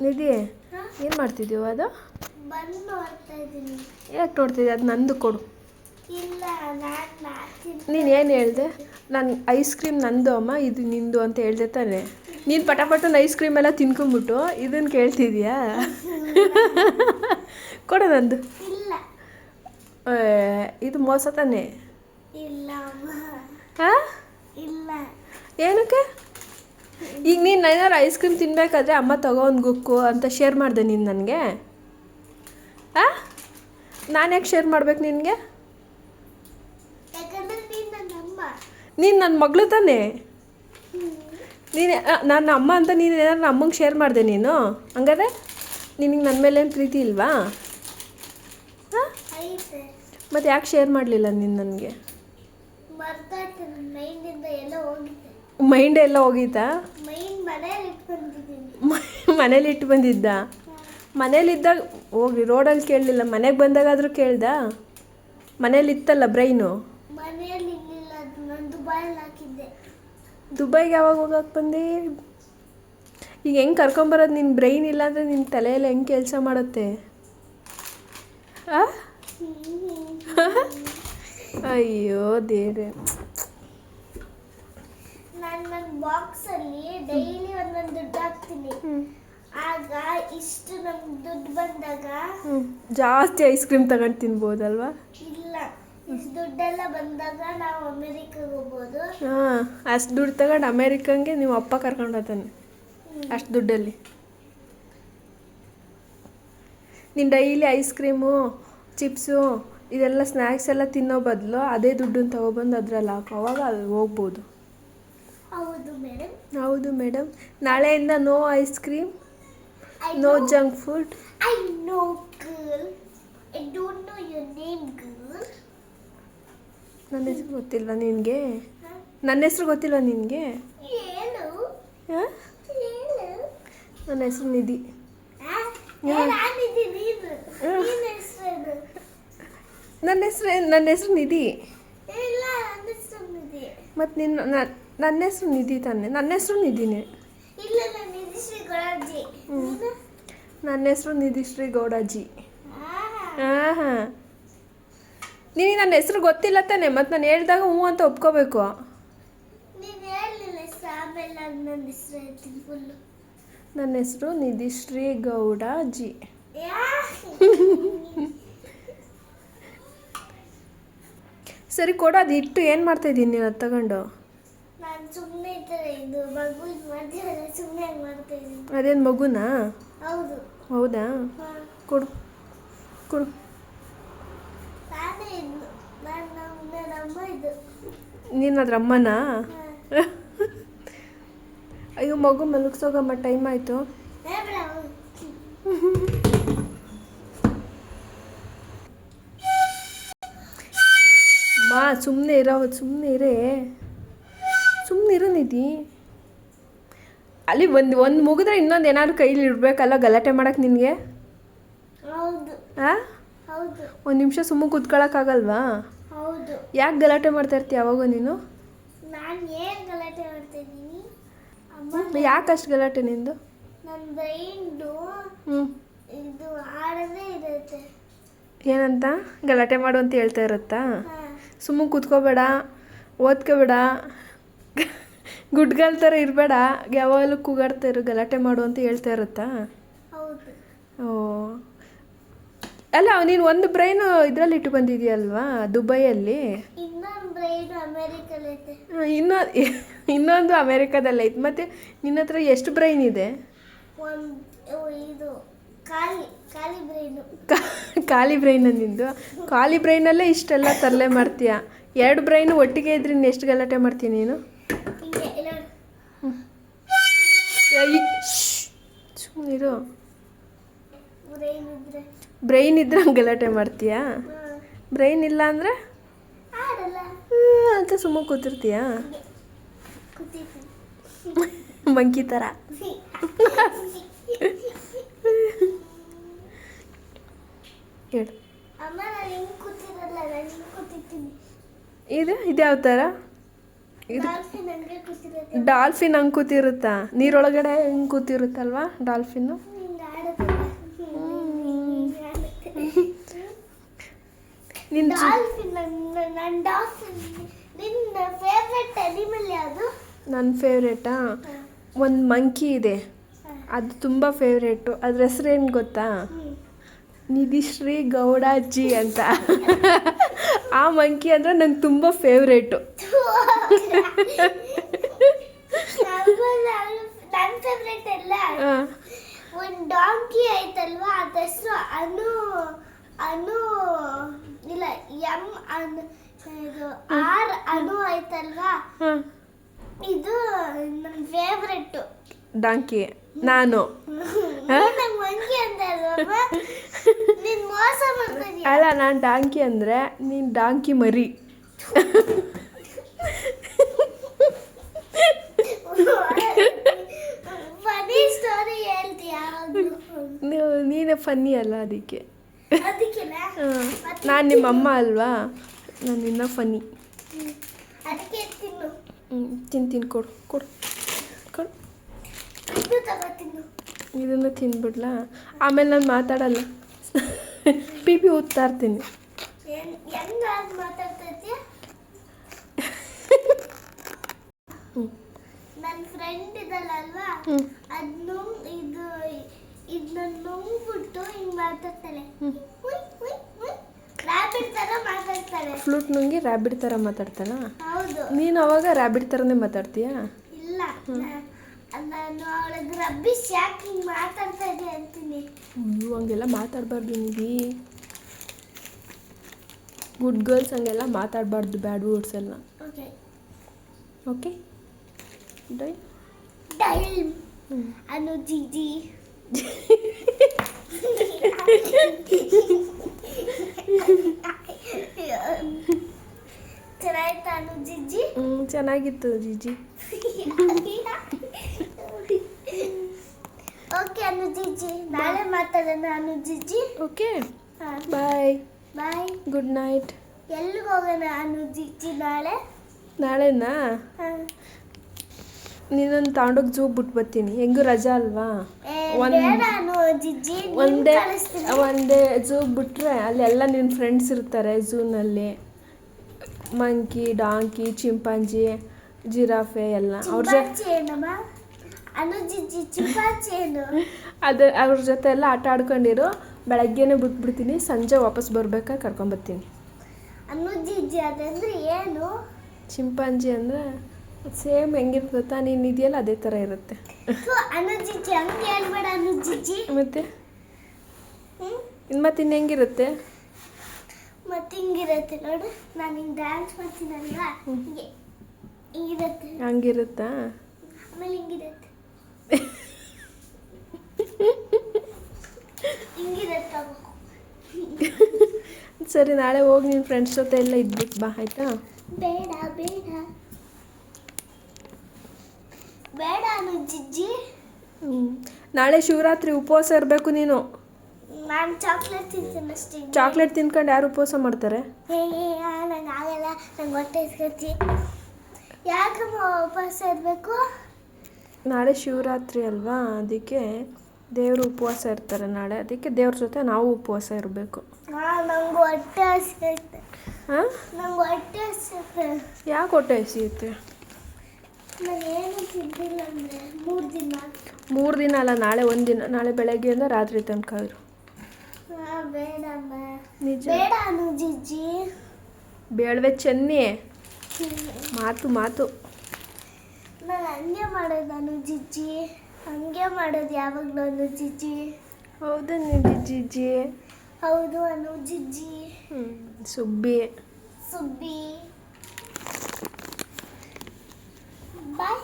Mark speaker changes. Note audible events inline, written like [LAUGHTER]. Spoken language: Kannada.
Speaker 1: ನಿಧಿ ಏನು ಮಾಡ್ತಿದ್ದೀವ ಅದು?
Speaker 2: ಬಂದು ನೋಡ್ತಾ ಇದ್ದೀನಿ.
Speaker 1: ಯಾಕೆ ನೋಡ್ತಿದ್ದೆ ಅದು ನಂದು ಕೊಡು.
Speaker 2: ಇಲ್ಲ ನಾನು
Speaker 1: ಏನು ಹೇಳ್ದೆ? ನಾನು ಐಸ್ ಕ್ರೀಮ್ ನಂದು ಅಮ್ಮ ಇದು ನಿಂದು ಅಂತ ಹೇಳ್ದೆ ತಾನೆ. ನೀನು ಪಟಾಪಟನ ಐಸ್ ಕ್ರೀಮ್ ಎಲ್ಲ ತಿನ್ಕೊಂಬಿಟ್ಟು ಇದನ್ನು ಕೇಳ್ತಿದ್ಯಾ? ಕೊಡು ನಂದು.
Speaker 2: ಇಲ್ಲ.
Speaker 1: ಏ, ಇದು ಮೋಸ ತಾನೆ.
Speaker 2: ಇಲ್ಲ
Speaker 1: ಹಾಂ?
Speaker 2: ಇಲ್ಲ.
Speaker 1: ಏನಕ್ಕೆ? ಈಗ ನೀನು ಏನಾರು ಐಸ್ ಕ್ರೀಮ್ ತಿನ್ಬೇಕಾದ್ರೆ ಅಮ್ಮ ತಗೋ ಒಂದು ಗುಕ್ಕು ಅಂತ ಶೇರ್ ಮಾಡಿದೆ ನೀನು ನನಗೆ? ಆ? ನಾನು ಯಾಕೆ ಶೇರ್ ಮಾಡ್ಬೇಕು ನಿನಗೆ?
Speaker 2: ನೀನು ನನ್ನ
Speaker 1: ನೀನು ನನ್ನ ಮಗಳು ತಾನೇ? ನೀನು ನನ್ನ ಅಮ್ಮ ಅಂತ ನೀನು ಏನಾರು ಅಮ್ಮಂಗೆ ಶೇರ್ ಮಾಡಿದೆ ನೀನು? ಹಂಗಾದ್ರೆ ನಿನಗೆ ನನ್ನ ಮೇಲೆ ಏನು ಪ್ರೀತಿ ಇಲ್ವಾ? ಮತ್ತು ಯಾಕೆ ಶೇರ್ ಮಾಡಲಿಲ್ಲ ನೀನು ನನಗೆ? ಮೈಂಡ್ ಎಲ್ಲ ಹೋಗೀತಾ?
Speaker 2: ಮೈಂಡ್ ಮನೇಲಿ
Speaker 1: ಇಟ್ಟು ಬಂದಿದ್ದ? ಮನೇಲಿದ್ದಾಗ ಹೋಗಿ ರೋಡಲ್ಲಿ ಕೇಳಲಿಲ್ಲ. ಮನೆಗೆ ಬಂದಾಗಾದರೂ ಕೇಳ್ದ? ಮನೇಲಿ ಇತ್ತಲ್ಲ ಬ್ರೈನು
Speaker 2: ನಾನು
Speaker 1: ದುಬೈಗೆ ಯಾವಾಗ ಹೋಗಕ್ಕೆ ಬಂದು? ಈಗ ಹೆಂಗೆ ಕರ್ಕೊಂಬರೋದು ನಿನ್ನ ಬ್ರೈನ್ ಇಲ್ಲ ಅಂದರೆ ನಿನ್ನ ತಲೆಯಲ್ಲಿ ಹೆಂಗೆ ಕೆಲಸ ಮಾಡುತ್ತೆ? [LAUGHS] ಅಯ್ಯೋ ದೇವ್ರೆ.
Speaker 2: ನಾನು ನನ್ನ ಬಾಕ್ಸಲ್ಲಿ ಡೈಲಿ ಒಂದೊಂದು ದುಡ್ಡು ಹಾಕ್ತೀನಿ. ಆಗ ಇಷ್ಟು ನಮ್ಗೆ ದುಡ್ಡು ಬಂದಾಗ
Speaker 1: ಜಾಸ್ತಿ ಐಸ್ ಕ್ರೀಮ್ ತಗೊಂಡು ತಿನ್ಬೋದಲ್ವಾ?
Speaker 2: ಇಲ್ಲ. ಇಷ್ಟು ದುಡ್ಡೆಲ್ಲ ಬಂದಾಗ ನಾವು ಅಮೆರಿಕಾಗೆ ಹೋಗ್ಬೋದು.
Speaker 1: ಹಾಂ ಅಷ್ಟು ದುಡ್ಡು ತಗೊಂಡು ಅಮೇರಿಕಂಗೆ ನೀವು ಅಪ್ಪ ಕರ್ಕೊಂಡು ಹೋಗ್ತಾನೆ ಅಷ್ಟು ದುಡ್ಡಲ್ಲಿ. ನೀನು ಡೈಲಿ ಐಸ್ ಕ್ರೀಮು ಚಿಪ್ಸು ಇದೆಲ್ಲ ಸ್ನ್ಯಾಕ್ಸ್ ಎಲ್ಲ ತಿನ್ನೋ ಬದಲು ಅದೇ ದುಡ್ಡನ್ನು ತಗೊಬಂದು ಅದರಲ್ಲಿ ಹಾಕು. ಅವಾಗ ಅಲ್ಲಿ ಹೋಗ್ಬೋದು.
Speaker 2: ಹೌದು ಮೇಡಮ್
Speaker 1: ನಾಳೆಯಿಂದ no ice cream no junk food
Speaker 2: I know girl I don't know your name girl
Speaker 1: ನನ್ನ ಹೆಸರು ಗೊತ್ತಿಲ್ವಾ ನಿನಗೆ? ನನ್ನ ಹೆಸರು ಗೊತ್ತಿಲ್ವಾ ನಿನಗೆ? ನನ್ನ ಹೆಸರು ನಿಧಿ. ನನ್ನ ಹೆಸರು ನನ್ನ ಹೆಸರು ನಿಧಿ. ಮತ್ತು ನಿನ್ನ ನನ್ನ ಹೆಸರು ನಿಧಿ ತಾನೆ. ನನ್ನ ಹೆಸರು ನಿಧಿನೇ
Speaker 2: ನಾನು ನೀನು?
Speaker 1: ನನ್ನ ಹೆಸರು ನಿಧಿಶ್ರೀ ಗೌಡಾಜಿ. ಹಾಂ ಹಾಂ ನಿನಗೆ ನನ್ನ ಹೆಸರು ಗೊತ್ತಿಲ್ಲ ತಾನೆ ಮತ್ತು ನಾನು ಹೇಳಿದಾಗ ಹ್ಞೂ ಅಂತ ಒಪ್ಕೋಬೇಕು.
Speaker 2: ನೀನ್ ನನ್ನ ಹೆಸ್ರು
Speaker 1: ನಿಧಿಶ್ರೀ ಗೌಡ ಜಿ ಸರಿ ಕೊಡು ಅದು ಇಟ್ಟು ಏನು ಮಾಡ್ತಾಯಿದ್ದೀನಿ ನೀನು ಅದು ತಗೊಂಡು? ಅದೇನು ಮಗುನಾ?
Speaker 2: ಹೌದು.
Speaker 1: ಕೊಡು ಕೊಡು.
Speaker 2: ನಾನೇ
Speaker 1: ಅದ್ರ ಅಮ್ಮನಾ? ಅಯ್ಯೋ ಮಗು ಮಲಗಿಸೋಗಮ್ಮ ಟೈಮ್ ಆಯಿತು. ಮಾ ಸುಮ್ಮನೆ ಇರೋ ಸುಮ್ಮನೆ ಇರೇ. ಸುಮ್ಮನೆ ಇರು ನಿಧಿ. ಅಲ್ಲಿ ಒಂದು ಒಂದು ಮುಗಿದ್ರೆ ಇನ್ನೊಂದು ಏನಾದ್ರು ಕೈಲಿ ಇಡಬೇಕಲ್ಲ ಗಲಾಟೆ ಮಾಡಕ್ಕೆ ನಿನಗೆ? ಹಾಂ ಒಂದು ನಿಮಿಷ ಸುಮ್ಮನೆ ಕೂತ್ಕೊಳ್ಳೋಕ್ಕಾಗಲ್ವಾ
Speaker 2: ಹೌದು.
Speaker 1: ಯಾಕೆ ಗಲಾಟೆ ಮಾಡ್ತಾ ಇರ್ತೀಯ ಯಾವಾಗ ನೀನು? ಯಾಕೆ ಅಷ್ಟು ಗಲಾಟೆ ನಿಂದು? ಏನಂತ? ಗಲಾಟೆ ಮಾಡು ಅಂತ ಹೇಳ್ತಾ ಇರುತ್ತಾ? ಸುಮ್ಮನೆ ಕೂತ್ಕೋಬೇಡ ಓದ್ಕೋಬೇಡ ಗುಡ್ಗಲ್ ಥರ ಇರಬೇಡ. ಯಾವಾಗಲೂ ಕೂಗಾಡ್ತಾ ಇರು ಗಲಾಟೆ ಮಾಡು ಅಂತ ಹೇಳ್ತಾ ಇರುತ್ತಾ?
Speaker 2: ಹೌದು.
Speaker 1: ಓ. ಅಲ್ಲ ನೀನು ಒಂದು ಬ್ರೈನು ಇದರಲ್ಲಿ ಇಟ್ಟು ಬಂದಿದೆಯಲ್ವಾ ದುಬೈಯಲ್ಲಿ?
Speaker 2: ಇನ್ನೊಂದು ಬ್ರೈನ್ ಅಮೇರಿಕಲ್ಲೈತೆ
Speaker 1: ಆ, ಇನ್ನೊಂದು ಅಮೇರಿಕಾದಲ್ಲೈತೆ ಮತ್ತೆ ಮತ್ತು ನಿನ್ನ ಹತ್ರ ಎಷ್ಟು ಬ್ರೈನ್ ಇದೆ?
Speaker 2: ಒಂದು ಇದು ಖಾಲಿ ಖಾಲಿ ಬ್ರೈನು
Speaker 1: ಖಾಲಿ ಬ್ರೈನ್ ನಿಂದು? ಖಾಲಿ ಬ್ರೈನಲ್ಲೇ ಇಷ್ಟೆಲ್ಲ ತರಲೆ ಮಾಡ್ತೀಯ? ಎರಡು ಬ್ರೈನು ಒಟ್ಟಿಗೆ ಇದ್ರೆ ಇನ್ನು ಎಷ್ಟು ಗಲಾಟೆ ಮಾಡ್ತೀಯ ನೀನು
Speaker 2: ಹಿಂಗೆ ಇಲ್ಲ
Speaker 1: ಸುಮ್ಮನಿರು
Speaker 2: ಬ್ರೈನ್ ಇದ್ರೆ
Speaker 1: ಬ್ರೈನ್ ಇದ್ರೆ ಹಂಗೆ ಗಲಾಟೆ ಮಾಡ್ತೀಯಾ? ಬ್ರೈನ್ ಇಲ್ಲ ಅಂದರೆ? ಅಂತ ಸುಮ್ಮನೆ ಕೂತಿರ್ತೀಯಾ? ಮಂಕಿ ಥರ ಹೇಳು. ಇದು ಇದು ಯಾವ ಥರ ಇದು
Speaker 2: ಡಾಲ್ಫಿನ್ ಹಂಗೆ ಕೂತಿರುತ್ತೆ
Speaker 1: ಡಾಲ್ಫಿನ್ ಹಂಗೆ ಕೂತಿರುತ್ತಾ? ನೀರೊಳಗಡೆ ಹಿಂಗೆ ಕೂತಿರುತ್ತಲ್ವಾ ಡಾಲ್ಫಿನ್ನು
Speaker 2: ಹ್ಮ್.
Speaker 1: ನಿನ್ನ
Speaker 2: ಡಾಲ್ಫಿನ್ ನನ್ನ ನನ್ನ ಡಾಲ್ಫಿನ್ ನಿನ್ನ ಫೇವ್ರೆಟ್ ಅನಿಮಲ್ ಯಾವುದು
Speaker 1: ನನ್ನ ಫೇವ್ರೇಟಾ ಒಂದು ಮಂಕಿ ಇದೆ. ಅದು ತುಂಬ ಫೇವ್ರೇಟು ಅದ್ರ ಹೆಸ್ರೇನು ಗೊತ್ತಾ? ನಿಧಿಶ್ರೀ ಗೌಡಾಜಿ ಅಂತ. ಆ ಮಂಕಿ ಅಂದರೆ ನಂಗೆ ತುಂಬ ಫೇವ್ರೇಟು
Speaker 2: ನನ್ನ ಫೇವ್ರೆಟ್ ಎಲ್ಲ ಒಂದು ಡಾಂಕಿ ಐತಲ್ವಾ? ಅದ ಹೆಸರು ಅನು ಅನು ಇಲ್ಲ ಎಂ ಅನ್ ಇದು ಆರ್ ಅನು ಐತಲ್ವಾ? ಇದು ನನ್ನ ಫೇವ್ರೆಟ್
Speaker 1: ಡಾಂಕಿ ನಾನು. ಅಲ್ಲ ನಾನು ಡಾಂಕಿ ಅಂದರೆ ನೀನು ಡಾಂಕಿ ಮರಿ. ನೀನೇ ಫನ್ನಿ ಅಲ್ಲ ಅದಕ್ಕೆ. ನಾನು ನಿಮ್ಮ ಅಮ್ಮ ಅಲ್ವಾ? ನಾನು ಇನ್ನೂ
Speaker 2: ಫನಿ.
Speaker 1: ಹ್ಞೂ ತಿಂತೀನಿ ಕೊಡು ಕೊಡು ಕೊಡು. ಇದನ್ನು ತಿಂದ್ಬಿಡ್ಲಾ ಆಮೇಲೆ ನಾನು ಮಾತಾಡಲ್ಲ. ಪಿ ಪಿ ಓದ್ತಾ ಇರ್ತೀನಿ.
Speaker 2: ನನ್ನ ಫ್ರೆಂಡ್ ಇದು ಮಾತಾಡ್ತಾಳೆ.
Speaker 1: ಫ್ಲೂಟ್ ನುಂಗಿ ರ್ಯಾಬಿಡ್ ಥರ ಮಾತಾಡ್ತಾನ
Speaker 2: ಹೌದು.
Speaker 1: ನೀನು ಅವಾಗ ರ್ಯಾಬಿಡ್ ಥರನೇ ಮಾತಾಡ್ತೀಯಾ?
Speaker 2: ಇಲ್ಲ ನಾನು ಅವಳಿಗೆ ರಬ್ಬಿಶ್ ಯಾಕೆ ಹಿಂಗೆ ಮಾತಾಡ್ತಾ ಇದೆ ಅಂತೀನಿ.
Speaker 1: ನೀವು ಹಂಗೆಲ್ಲ ಮಾತಾಡಬಾರ್ದು ನಿಧಿ. ಗುಡ್ ಗರ್ಲ್ಸ್ ಹಂಗೆಲ್ಲ ಮಾತಾಡಬಾರ್ದು ಬ್ಯಾಡ್ ವರ್ಡ್ಸ್ ಎಲ್ಲ.
Speaker 2: ಓಕೆ
Speaker 1: ಓಕೆ ಡೈ ಹ್ಞೂ
Speaker 2: ಅನು ಜಿಜಿ
Speaker 1: ಹ್ಞೂ ಚೆನ್ನಾಗಿತ್ತು ಜಿಜಿ
Speaker 2: ಓಕೆ ಅನು ಜಿಜ್ಜಿ. ನಾಳೆ ಮಾತಾಡೋಣ ಜಿಜ್ಜಿ.
Speaker 1: Okay bye
Speaker 2: bye
Speaker 1: good night
Speaker 2: ಎಲ್ಲಿಗೆ ಹೋಗೋಣ ಅನು ಜಿಜ್ಜಿ ನಾಳೆ?
Speaker 1: ನಾಳೆನಾ. ನೀನೊಂದು ತಗೊಂಡೋಗಿ ಜೂ ಬಿಟ್ಟು ಬರ್ತೀನಿ ಹೆಂಗೂ ರಜಾ ಅಲ್ವಾ? ಒಂದ್- ಒಂದೇ. ಒಂದೇ ಝೂ ಬಿಟ್ಟರೆ ಅಲ್ಲೆಲ್ಲ ಎಲ್ಲ ನಿನ್ನ ಫ್ರೆಂಡ್ಸ್ ಇರ್ತಾರೆ ಝೂನಲ್ಲಿ ಮಂಕಿ ಡಾಂಕಿ ಚಿಂಪಾಂಜಿ ಜಿರಾಫೆ ಎಲ್ಲ. ಅವ್ರ ಜೊತೆ ಅದು ಅವ್ರ ಜೊತೆ ಎಲ್ಲ ಆಟ ಆಡ್ಕೊಂಡಿರು. ಬೆಳಗ್ಗೆನೆ ಬಿಟ್ಬಿಡ್ತೀನಿ ಸಂಜೆ ವಾಪಸ್ ಬರ್ಬೇಕಾದ್ರೆ ಕರ್ಕೊಂಬರ್ತೀನಿ. ಚಿಂಪಾಂಜಿ ಅಂದರೆ ಸೇಮ್ ಹೆಂಗಿರ್ತದ ನೀನು ಇದೆಯಲ್ಲ ಅದೇ ಥರ ಇರುತ್ತೆ.
Speaker 2: ಥು, ಅನು ಜಿಜ್ಜಿ ಹಂಗೆ ಹೇಳ್ಬೇಡ ಅನು ಜಿಜ್ಜಿ
Speaker 1: ಮತ್ತು ಇನ್ನು ಮತ್ತೆ ಇನ್ನು ಹೆಂಗಿರುತ್ತೆ?
Speaker 2: ಮತ್ತೆ ಹಿಂಗಿರತ್ತೆ ನೋಡು ನಾನು ಹಿಂಗೆ ಡ್ಯಾನ್ಸ್ ಮಾಡ್ತೀನಲ್ವಾ. ಹಿಂಗೆ. ಹಿಂಗಿರತ್ತೆ.
Speaker 1: ಹಂಗಿರುತ್ತಾ?
Speaker 2: ಆಮೇಲೆ ಹಿಂಗಿರುತ್ತೆ. ಹಿಂಗಿರತ್ತೆ
Speaker 1: ಸರಿ ನಾಳೆ ಹೋಗಿ ನಿನ್ನ ಫ್ರೆಂಡ್ಸ್ ಜೊತೆ ಎಲ್ಲ ಇದ್ಬಿಟ್ಟು ಬಾ ಆಯಿತಾ?
Speaker 2: ಬೇಡ ಬೇಡ. ಬೇಡ ಅನು ಜಿಜ್ಜಿ.
Speaker 1: ಹ್ಞೂ ನಾಳೆ ಶಿವರಾತ್ರಿ ಉಪವಾಸ ಇರಬೇಕು ನೀನು.
Speaker 2: ನಾನು ಚಾಕ್ಲೇಟ್ ತಿಂತೀನಿ ಅಷ್ಟೇ.
Speaker 1: ಚಾಕ್ಲೇಟ್ ತಿನ್ಕೊಂಡು ಯಾರು ಉಪವಾಸ ಮಾಡ್ತಾರೆ?
Speaker 2: ನಂಗೆ ಆಗಲ್ಲ ನಂಗೆ ಹೊಟ್ಟೆ ಇಸ್ಕೊತಿ ಯಾಕಮ್ಮ ಉಪವಾಸ ಇರಬೇಕು?
Speaker 1: ನಾಳೆ ಶಿವರಾತ್ರಿ ಅಲ್ವಾ? ಅದಕ್ಕೆ ದೇವರು ಉಪವಾಸ ಇರ್ತಾರೆ ನಾಳೆ. ಅದಕ್ಕೆ ದೇವ್ರ ಜೊತೆ ನಾವು ಉಪವಾಸ ಇರಬೇಕು.
Speaker 2: ನಂಗೆ ಹೊಟ್ಟೆ ಹಸಿ
Speaker 1: ಹಾಂ?
Speaker 2: ನಂಗೆ ಹೊಟ್ಟೆ
Speaker 1: ಯಾಕೆ ಹೊಟ್ಟೆ ಹಸಿಯುತ್ತೆ
Speaker 2: ನಾನು ಏನು ತಿಂದಿಲ್ಲ ಅಂದರೆ ಮೂರು ದಿನ.
Speaker 1: ಮೂರು ದಿನ ಅಲ್ಲ ನಾಳೆ ಒಂದು ದಿನ ನಾಳೆ ಬೆಳಗ್ಗೆಯಿಂದ ರಾತ್ರಿ ತನಕ ಇರು. ನಿಜ. ಬೇಡವೆ ಚೆನ್ನಿ. ಮಾತು ಮಾತು.
Speaker 2: ನಾನು ಹಂಗೆ ಮಾಡೋದು ನಾನು ಜಿಜ್ಜಿ. ಹಂಗೆ ಮಾಡೋದು ಯಾವಾಗಲೂ ಅನು ಜಿಜ್ಜಿ.
Speaker 1: ಹೌದು ನಿಧಿ ಜಿಜ್ಜಿ.
Speaker 2: ಹೌದು ಅನು ಜಿಜ್ಜಿ.
Speaker 1: ಸುಬ್ಬಿ.
Speaker 2: ಸುಬ್ಬಿ. ಬಾಯ್